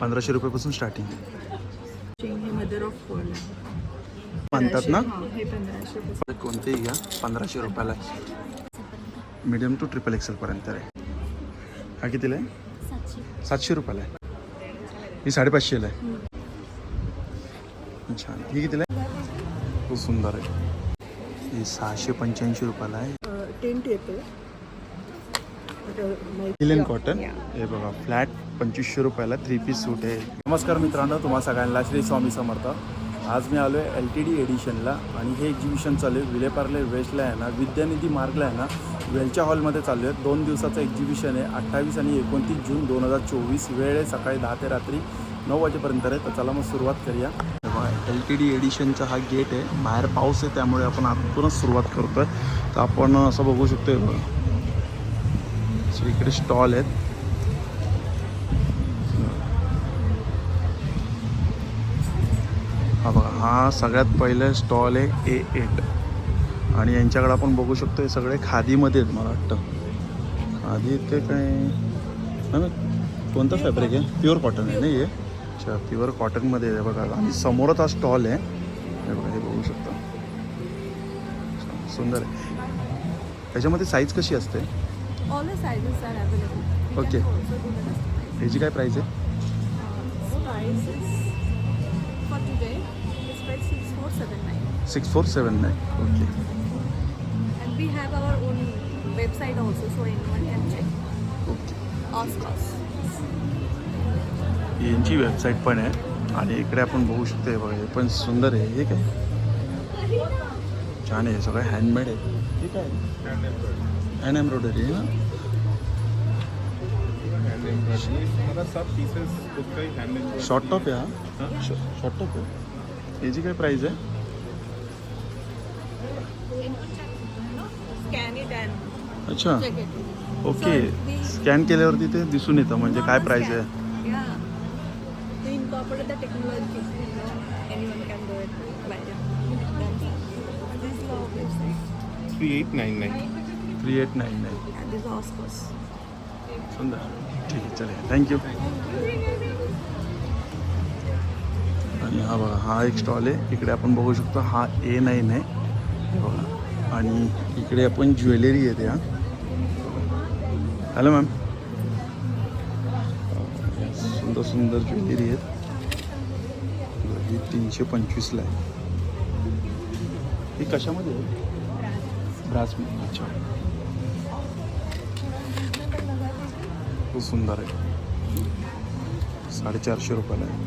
पंधराशे रुपयापासून स्टार्टिंग हे मदर ऑफ पर्ल म्हणतात ना? हे. कोणतेही घ्या पंधराशे रुपयाला. मीडियम टू ट्रिपल एक्सेलपर्यंत आहे. हा कितीला आहे? सातशे. रुपयाला आहे. ही साडेपाचशेला आहे. छान. ही कितीला आहे? खूप सुंदर आहे. ही सहाशे पंच्याऐंशी रुपयाला आहे. टेंट येते लिलन कॉटन हे बघा फ्लॅट पंचवीसशे रुपयाला थ्री पीस सूट आहे. नमस्कार मित्रांनो तुम्हा सगळ्यांना श्री स्वामी समर्थ. आज मी आलो आहे एल टी डी एडिशनला आणि हे एक्झिबिशन चालू आहे. विलेपार्ले वेस्टला आहे ना विद्यानिधी मार्गला आहे ना वेलच्या हॉलमध्ये चालू आहे. दोन दिवसाचं एक्झिबिशन आहे अठ्ठावीस आणि एकोणतीस जून दोन हजार चोवीस. वेळ आहे सकाळी दहा ते रात्री नऊ वाजेपर्यंत आहे. तर चला मग सुरुवात करूया. एल टी डी एडिशनचा हा गेट आहे. बाहेर पाऊस आहे त्यामुळे आपण आतूनच सुरुवात करतो आहे तर आपण असं बघू शकतो आहे बघा. सो इकडे स्टॉल आहेत. हा बघा हा सगळ्यात पहिलं स्टॉल आहे ए एट. आणि यांच्याकडे आपण बघू शकतो हे सगळे खादीमध्ये आहेत मला वाटतं. खादी इतके काय? नाही ना कोणतं फॅब्रिक आहे? प्युअर कॉटन आहे ना हे? अच्छा प्युअर कॉटनमध्ये आहे बघा. आणि समोरच हा स्टॉल आहे. हे बघा हे बघू शकता. सुंदर आहे. त्याच्यामध्ये साईज कशी असते? ऑल साइजेस ओके ह्याची काय प्राइस आहे price for today it's 6479 6479 okay and we have our own website also so anyone can check okay ask यांची वेबसाईट पण आहे. आणि इकडे आपण बघू शकतो हे बघा हे पण सुंदर आहे हे काय छान आहे सगळं हँडमेड आहे. ठीक आहे. हँड एम्ब्रॉयडरी आहे ना ही शॉर्ट टॉप आहे हा? शॉर्ट टॉप आहे? याची काय प्राईस आहे? Scan it and अच्छा. ओके स्कॅन केल्यावरती ते दिसून येतं म्हणजे काय प्राईस आहे. Three eight nine nine three eight nine nine Oscars. सुंदर ठीक आहे चालेल थँक्यू आणि हा बघा हा एक स्टॉल आहे. इकडे आपण बघू शकतो हा ए नाईन आहे. हे बघा. आणि इकडे आपण ज्वेलरी येते हा. हॅलो मॅम सुंदर सुंदर ज्वेलरी आहेत. ही तीनशे पंचवीसला आहे. ही कशामध्ये आहे? ब्रास अच्छा. खूप सुंदर आहे. साडेचारशे रुपयाला. आहे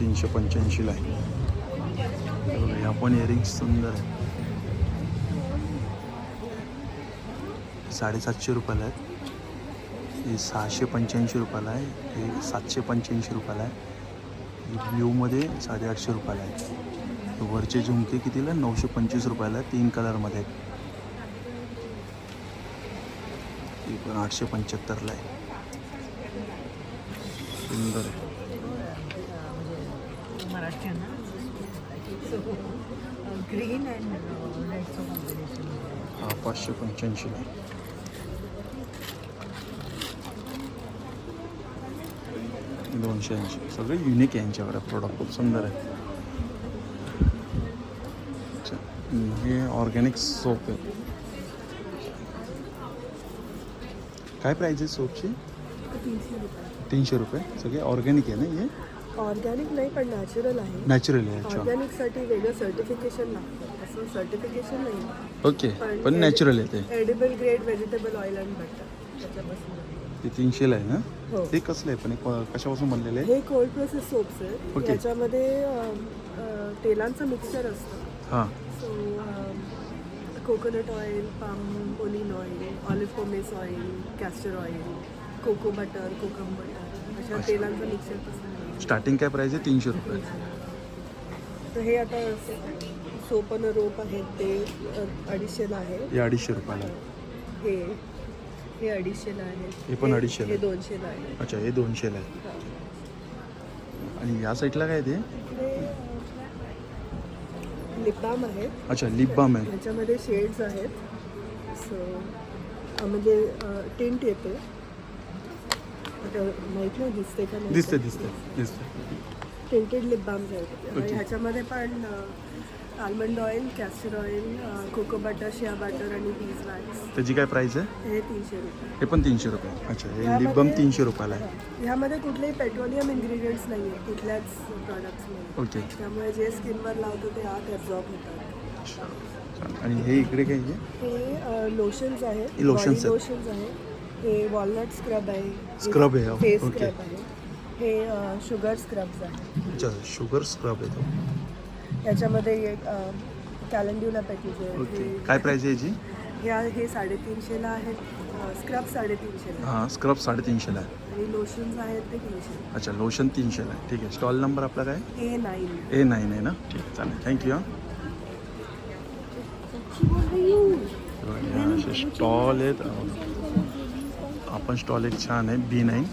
तीनशे पंच्याऐंशीला आहे. बघा, ह्या पण इयरिंग्स सुंदर आहे. साडेसातशे रुपयाला आहेत हे सहाशे पंच्याऐंशी रुपयाला आहे. हे सातशे पंच्याऐंशी रुपयाला आहे. हे ब्ल्यूमध्ये साडेआठशे रुपयाला आहे. वरचे झुमके कितीला? नऊशे पंचवीस रुपयाला आहे तीन कलरमध्ये आहेत. पण आठशे पंच्याहत्तरला आहे. सुंदर आहे. हा पाचशे पंच्याऐंशीला आहे. दोनशे ऐंशी. सगळे युनिक आहे यांच्याकडे प्रोडक्ट खूप सुंदर आहे. हे ऑर्गॅनिक सोप आहे. काय प्राईज आहे सोपची तीनशे रुपये. सगळे ऑर्गॅनिक आहे ना हे? ऑर्गॅनिक नाही पण नॅचरल आहे. नॅचरल आहे अच्छा. ऑर्गॅनिकसाठी वेगळं सर्टिफिकेशन लागतं. असं सर्टिफिकेशन नाही. ओके पण नॅचरल आहे ते. Edible grade vegetable oil and butter त्याच्यापासून. ते तीनशेला आहे ना? हो. ते कसलं आहे? पण हे क- कशापासून बनलेलं आहे? हे कोल्ड प्रोसेस सोप्स आहेत. Okay. याच्यामध्ये अं, अं, तेलांचं मिक्सचर असतं. हां. Coconut oil palm olein oil olive pomace oil castor oil cocoa butter kokum butter अशा. तेलांचं मिक्सचरपासून स्टार्टिंग काय प्राईज आहे? तीनशे रुपये. तर हे आता सोप आणि रोप आहेत ते अडीचशेला आहे. हे अडीचशे रुपयाला. आहे हे हे अडीचशेला आहे. हे पण अडीचशेला हे आहे. दोनशेला आहे. अच्छा हे दोनशेला आहे. आणि या साईडला काय आहे ते? लिप बाम आहेत. अच्छा लिप बाम आहे. ह्याच्यामध्ये शेड्स आहेत. सो म्हणजे टेंट येते. माहीत नाही दिसते का नाही. दिसते दिसते दिसते टेंटेड लिप Okay. ह्याच्यामध्ये पण almond oil castor oil cocoa butter shea butter आणि बीज वॅक्स त्याची काय प्राईस आहे? हे तीनशे रुपये. हे पण तीनशे रुपये. अच्छा हे लिप बम तीनशे रुपयाला आहे. ह्यामध्ये कुठलेही पेट्रोलियम इन्ग्रेडियंट्स नाही आहेत कुठल्याच प्रॉडक्ट्समध्ये ओके त्यामुळे जे स्किनवर लावतो ते आत ॲब्झॉर्ब होतात. अच्छा आणि हे इकडे काय आहे? हे लोशन्स आहेत. हे lotions आहेत. लोशन्स आहेत. हे वॉलनट स्क्रब आहे. Scrub आहे, फेस okay. स्क्रब आहे. हे शुगर स्क्रब्स आहे अच्छा शुगर स्क्रब आहे तो. याच्यामध्ये एक कॅलेंड्युला पॅकेज आहे. ओके. काय प्राईस आहे याची? ह्या हे साडेतीनशेला आहेत. स्क्रब साडेतीनशेला हां स्क्रब साडेतीनशेला आहे आणि लोशन्स आहेत ते तीनशे. अच्छा लोशन तीनशेला आहे ठीक आहे. स्टॉल नंबर आपला काय? ए नाईन. ए नाईन आहे ना? ठीक आहे चालेल. थँक्यू हां. असे स्टॉल आहेत. आपण स्टॉल एक छान आहे. बी नाईन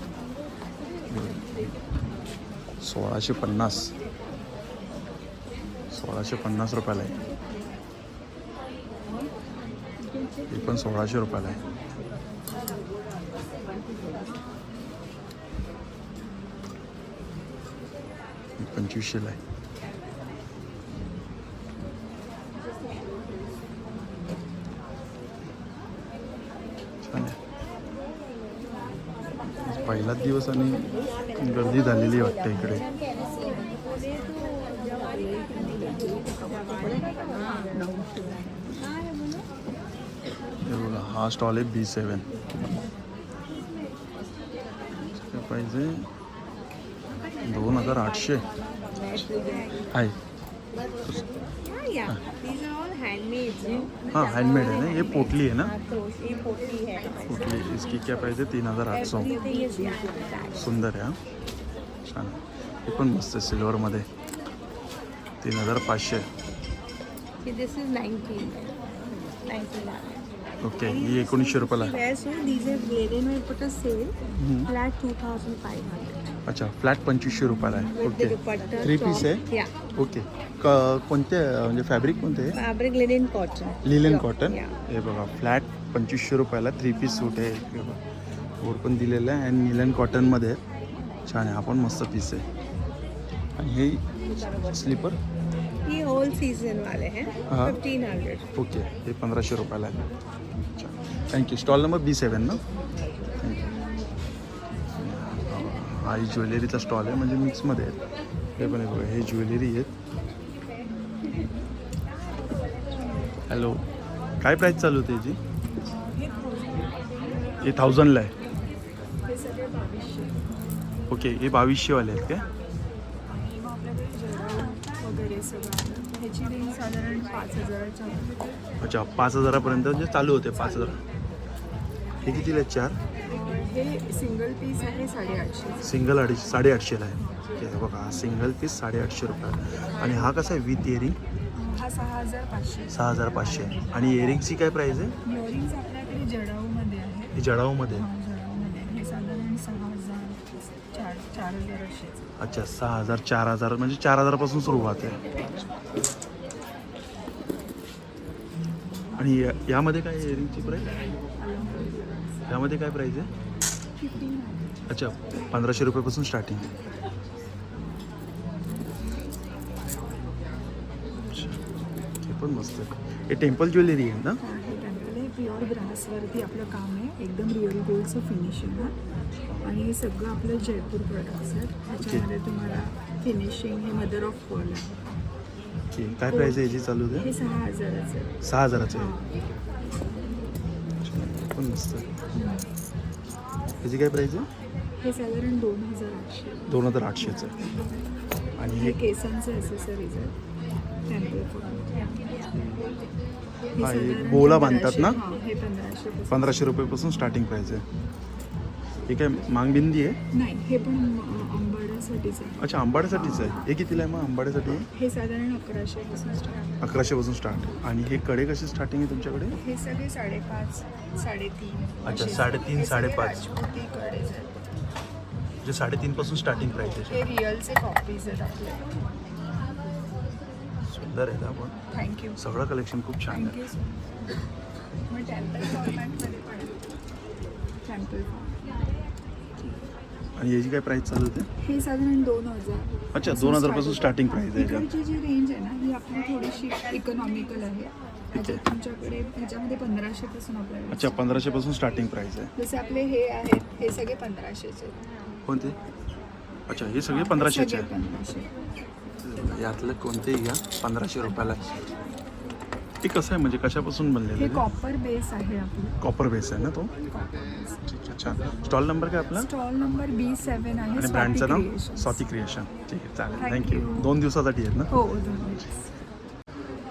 सोळाशे पन्नास. सोळाशे पन्नास रुपयाला आहे. हे पण सोळाशे रुपयाला आहे. हे पंचवीसशेला आहे. छान आहे. पहिलाच दिवस आणि गर्दी झालेली वाटते इकडे. बघा हा स्टॉल आहे बी सेवन पाहिजे दोन हज़ार आठशे आहे. हाँ हैंडमेड है ना? ये पोटली है ना? पोटली इसकी क्या प्राइस है? तीन हज़ार आठ सौ. सुंदर है हा। छान आहे. हे पण मस्त आहे सिल्वरमध्ये तीन हज़ार पाचशे। See, this is 19. 19 ओके ही एकोणीसशे रुपयाला 2500. अच्छा फ्लॅट पंचवीसशे रुपयाला आहे ओके. थ्री. पीस आहे. ओके कोणते म्हणजे फॅब्रिक कोणते linen cotton. Linen Yeah. Cotton. हे बघा फ्लॅट पंचवीसशे रुपयाला थ्री पीस सूट आहे हे बोर्ड पण दिलेलं आहे आणि लिलन कॉटनमध्ये. छान आहे हा पण मस्त पीस आहे आणि हे स्लीपर ये all season वाले हैं हाँ. 1500. ओके हे पंधराशे रुपयाला आहे अच्छा thank you stall number B seven ना? ही ज्वेलरीचा स्टॉल आहे म्हणजे मिक्समध्ये आहेत हे पण आहे बघा हे ज्वेलरी आहेत. हॅलो काय प्राईस चालू होते याची? हे थाउजंडला आहे. हे ओके हे बावीसशेवाले आहेत काय? वगैरे सगळं. आहे. ह्याची रेंज साधारण पाच हजाराच्या आहे. अच्छा पाच हजारापर्यंत म्हणजे चालू होते पाच हजार. हे कितीला आहेत चार? हे सिंगल पीस आहे साडेआठशे. सिंगल अडीचशे साडेआठशेला आहे. ओके हे बघा हा सिंगल पीस साडेआठशे रुपये. आणि हा कसा आहे विथ इयरिंग हा सहा हजार पाचशे. सहा हजार पाचशे. आणि इयरिंगची काय प्राईस आहे? इयरिंग्स आपल्याकडे जडाऊमध्ये आहे. ही जडाऊमध्ये हे साधारण सहा हजार चार चार हजार असेच अच्छा सहा हजार चार हजार म्हणजे चार हजारापासून सुरुवात आहे. आणि या- यामध्ये काय इयरिंगची प्राईस यामध्ये काय प्राईस आहे? अच्छा पंधराशे रुपयापासून स्टार्टिंग हे पण मस्त आहे. हे टेम्पल ज्वेलरी आहे ना? हे टेम्पल आहे. प्युअर ब्रासवरती आपलं काम आहे. एकदम रिअल गोल्डचं फिनिशिंग आहे आणि हे सगळं आपलं जयपूर प्रोडक्ट्स आहेत. ह्याच्यामध्ये तुम्हाला फिनिशिंग हे मदर ऑफ पर्ल आहे. ओके काय प्राईस आहे याची चालू आहे हे सहा हजाराचं आहे. सहा हजाराचं आहे. अच्छा, हे. पण मस्त. आहे याची काय प्राईस आहे? हे साधारण दोन हजार आठशे दोन हजार आठशेचं. आहे आणि हे हे केसांचे ॲसेसरीज आहेत. टेम्पल हा, हे बोला बांधतात ना? हां पंधराशे पंधराशे रुपयेपासून स्टार्टिंग प्राईस आहे. हे काय मांगबिंदी आहे? नाही हे पण आंबाड्यासाठीच आहे. अच्छा आंबाड्यासाठीच आहे. हे कितीला आहे मग आंबाड्यासाठी? हे साधारण अकराशेपासून स्टार्ट अकराशेपासून स्टार्ट आणि हे कडे कसे स्टार्टिंग आहे तुमच्याकडे? हे सगळे साडेपाच साडेतीन अच्छा, असे. साडेतीन, हे सगळे साडेपाच. राजपुती कडेच आहेत. म्हणजे साडेतीनपासून स्टार्टिंग प्राईस आहे. हे रिअलचे कॉपीज आहेत आपले. सुंदर आहे आपण? थँक्यू सगळं कलेक्शन खूप छान आहे. थँक्यू सो मच मग टेम्पल फॉर्मॅटमध्ये पण आहे. टेम्पल आणि याची काय प्राईस चालू होते हे साधारण दोन हजार. अच्छा दोन हजारपासून स्टार्टिंग प्राईस आहे याच्यात. इकडची जी रेंज आहे ना ही आपली थोडीशी इकॉनॉमिकल आहे. ह्याच्यात तुमच्याकडे ह्याच्यामध्ये पंधराशे पासून आपल्याला अच्छा पंधराशेपासून स्टार्टिंग प्राईस आहे. जसे आपले हे आहेत हे सगळे पंधराशेचे. आहेत. कोणते? अच्छा हे सगळे पंधराशेचे आहे. पंधराशे. यातलं कोणतेही घ्या पंधराशे रुपयाला. ते कसं आहे? म्हणजे कशापासून बनलेलं हे आहे? कॉपर बेस आहे आपलं. कॉपर बेस आहे ना तो? ठीक आहे छान. स्टॉल नंबर काय आपला? स्टॉल नंबर बी सेवन आहे आणि स्वाती ब्रँडचं नाव? Creations. स्वाती क्रिएशन ठीक आहे चालेल. Thank thank you you. दोन दिवसासाठी आहेत ना? हो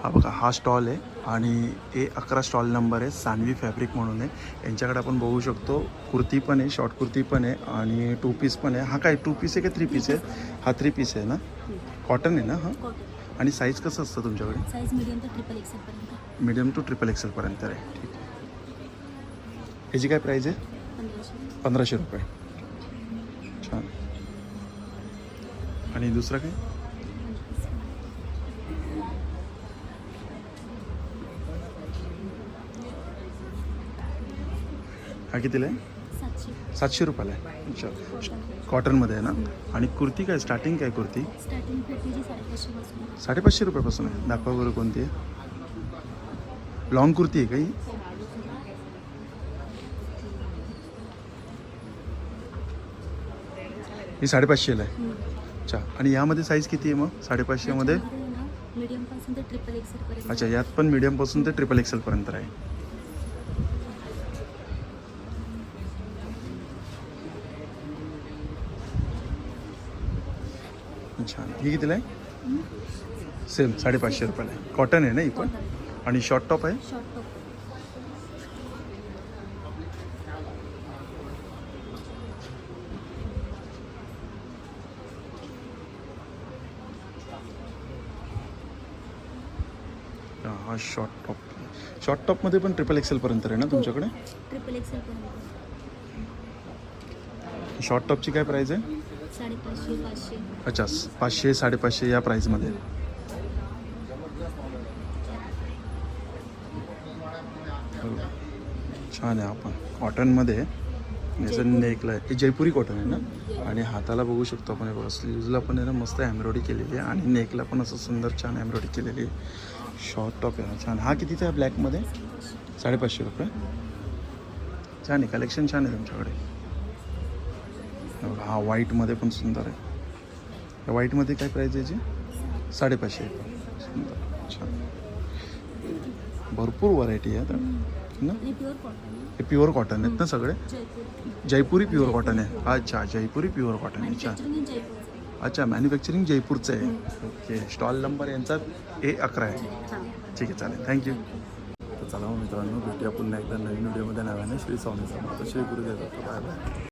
हा बघा हा स्टॉल आहे आणि ए अकरा स्टॉल नंबर आहे सानवी फॅब्रिक म्हणून आहे. यांच्याकडे आपण बघू शकतो कुर्ती पण आहे शॉर्ट कुर्ती पण आहे आणि टू पीस पण आहे. हा काय टू पीस आहे का थ्री पीस आहे? हा थ्री पीस आहे ना? कॉटन आहे ना हा? आणि साईज कसं असतं तुमच्याकडे? साईज मीडियम ते ट्रिपल एक्सेल पर्यंत. मीडियम टू ट्रिपल एक्सेलपर्यंत आहे. ठीक आहे. ह्याची काय प्राईज आहे? पंधराशे. पंधराशे रुपये. छान. आणि दुसरं काय? हा कितीला आहे? सातशे रुपयाला आहे. अच्छा. कॉटनमध्ये आहे ना? आणि कुर्ती काय? स्टार्टिंग काय कुर्ती? साडेपाचशे पासून साडेपाचशे रुपयापासून आहे. दाखवा बरं कोणती आहे. लॉंग कुर्ती आहे काही? ही साडेपाचशेला आहे. अच्छा. आणि यामध्ये साईज किती आहे मग? साडेपाचशेमध्ये? अच्छा यात पण मीडियमपासून ते ट्रिपल एक्सेलपर्यंत आहे. छान. ही कितीला आहे? सेम साडेपाचशे रुपयाला आहे. कॉटन आहे ना ही पण आणि शॉर्ट टॉप आहे? शॉर्ट टॉप हा, हा शॉर्ट टॉप शॉर्ट टॉपमध्ये पण ट्रिपल एक्सेलपर्यंत आहे ना तुमच्याकडे? ट्रिपल एक्सेल शॉर्ट टॉपची काय प्राईस आहे? साडेपाचशे पाचशे. अच्छा पाचशे साडेपाचशे या प्राईजमध्ये छान आहे आपण. कॉटनमध्ये याचं नेकला आहे. हे जयपुरी कॉटन आहे ना? आणि हाताला बघू शकतो आपण हे बघा. स्लीव्जला पण आहे ना मस्त एम्ब्रॉयडरी केलेली आहे. आणि नेकला पण असं सुंदर छान एम्ब्रॉयडरी केलेली आहे. शॉर्ट टॉप आहे हा छान. हा कितीचा आहे ब्लॅकमध्ये साडेपाचशे रुपये. छान आहे. कलेक्शन छान आहे तुमच्याकडे. हे बघा, हा व्हाईटमध्ये पण सुंदर आहे. या व्हाईटमध्ये काय प्राईज आहे याची? साडेपाचशे सुंदर. छान. भरपूर व्हरायटी आहे ना? आणि प्युअर कॉटन हे प्युअर कॉटन आहेत ना सगळे? जयपूर. प्युअर कॉटन आहे. अच्छा जयपुरी प्युअर कॉटन आहे. छान. जयपूरचं अच्छा मॅन्युफॅक्चरिंग जयपूरचं आहे. ओके स्टॉल नंबर यांचा ए अकरा आहे. हां. ठीक आहे चालेल. थँक्यू तर चला मग मित्रांनो भेटूया पुन्हा एकदा नवीन व्हिडिओमध्ये नव्याने श्री स्वामी समर्थ. श्री गुरुदेव. Bye bye